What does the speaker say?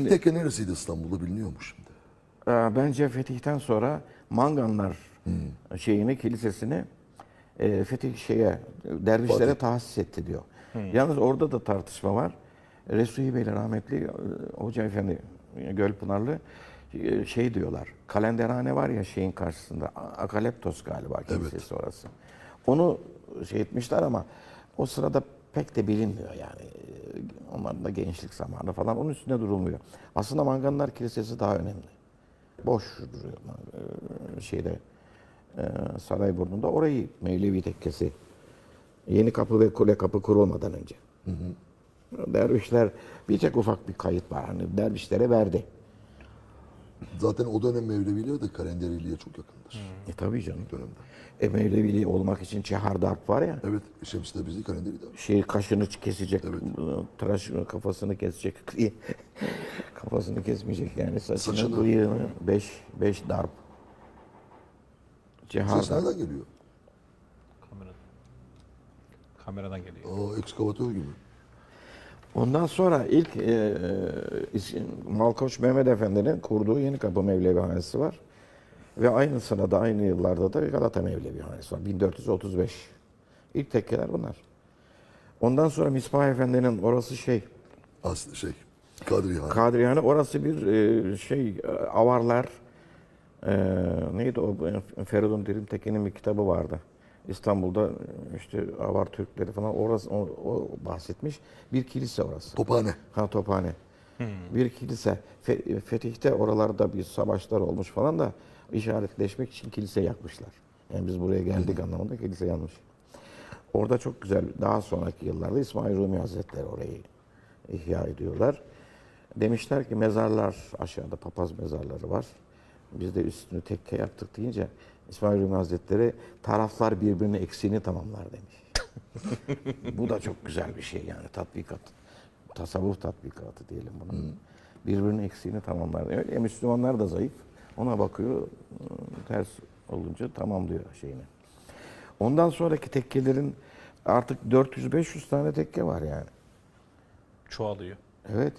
İlk tekke neresiydi İstanbul'da biliniyor mu şimdi? Ee, Bence fetihten sonra Manganlar şeyini, kilisesini e, fetih şeye, dervişlere Fatih. tahsis etti diyor. Yalnız orada da tartışma var. Resul Bey'le rahmetli e, Hoca Efendi e, Gölpınarlı e, şey diyorlar. Kalenderhane var ya şeyin karşısında. Akaleptos galiba kilisesi orası. Onu şey etmişler ama o sırada pek de bilinmiyor yani. E, Onların da gençlik zamanı falan. Onun üstünde durulmuyor. Aslında Manganlar Kilisesi daha önemli boş duruyor e, şeyde e, Sarayburnu'nda. Orayı Mevlevi Tekkesi Yeni Kapı ve Kule Kapı kurulmadan önce. Dervişler bir tek ufak bir kayıt var. Hani dervişlere verdi. Zaten o dönem Mevleviliğe de Kalenderiliğe çok yakındır. E tabii canım. Dönemde. E Mevlevili olmak için Çehardarp var ya. Evet Şems Tebrizi Kalenderi de var. Şey kaşını kesecek, Evet. tıraş kafasını kesecek, kafasını kesmeyecek yani saçını, Saçını. bıyığını beş, beş darp. Ses Cihazdarp. nereden geliyor? Kameradan. Kameradan geliyor. Aa ekskavatör gibi. Ondan sonra ilk e, e, Malkoç Mehmet Efendi'nin kurduğu Yeni Kapı Mevlevihanesi var. Ve aynı sırada, aynı yıllarda da Galata Mevlevihanesi var. 1435. İlk tekkeler bunlar. Ondan sonra Misbah Efendi'nin orası şey, Aslında şey Kadriyehane. Kadriyane orası bir e, şey, e, avarlar, e, neydi o, Feridun Dirimtekin'in bir kitabı vardı. İstanbul'da işte avar Türkleri falan orası o, o bahsetmiş. Bir kilise orası. Tophane. Ha Tophane. Bir kilise. Fe- Fetih'te oralarda bir savaşlar olmuş falan da işaretleşmek için kilise yakmışlar. Yani biz buraya geldik anlamında kilise yanmış. Orada çok güzel daha sonraki yıllarda İsmail Rumi Hazretleri orayı ihya ediyorlar. Demişler ki mezarlar aşağıda papaz mezarları var. Biz de üstünü tekke yaptık deyince İsmail Rumi Hazretleri taraflar birbirinin eksiğini tamamlar demiş. Bu da çok güzel bir şey yani tatbikat. Tasavvuf tatbikatı diyelim buna. Birbirinin eksiğini tamamlar. Öyle Müslümanlar da zayıf. Ona bakıyor ıı, ters olunca tamamlıyor şeyini. Ondan sonraki tekkelerin artık 400-500 tane tekke var yani. Çoğalıyor. Evet.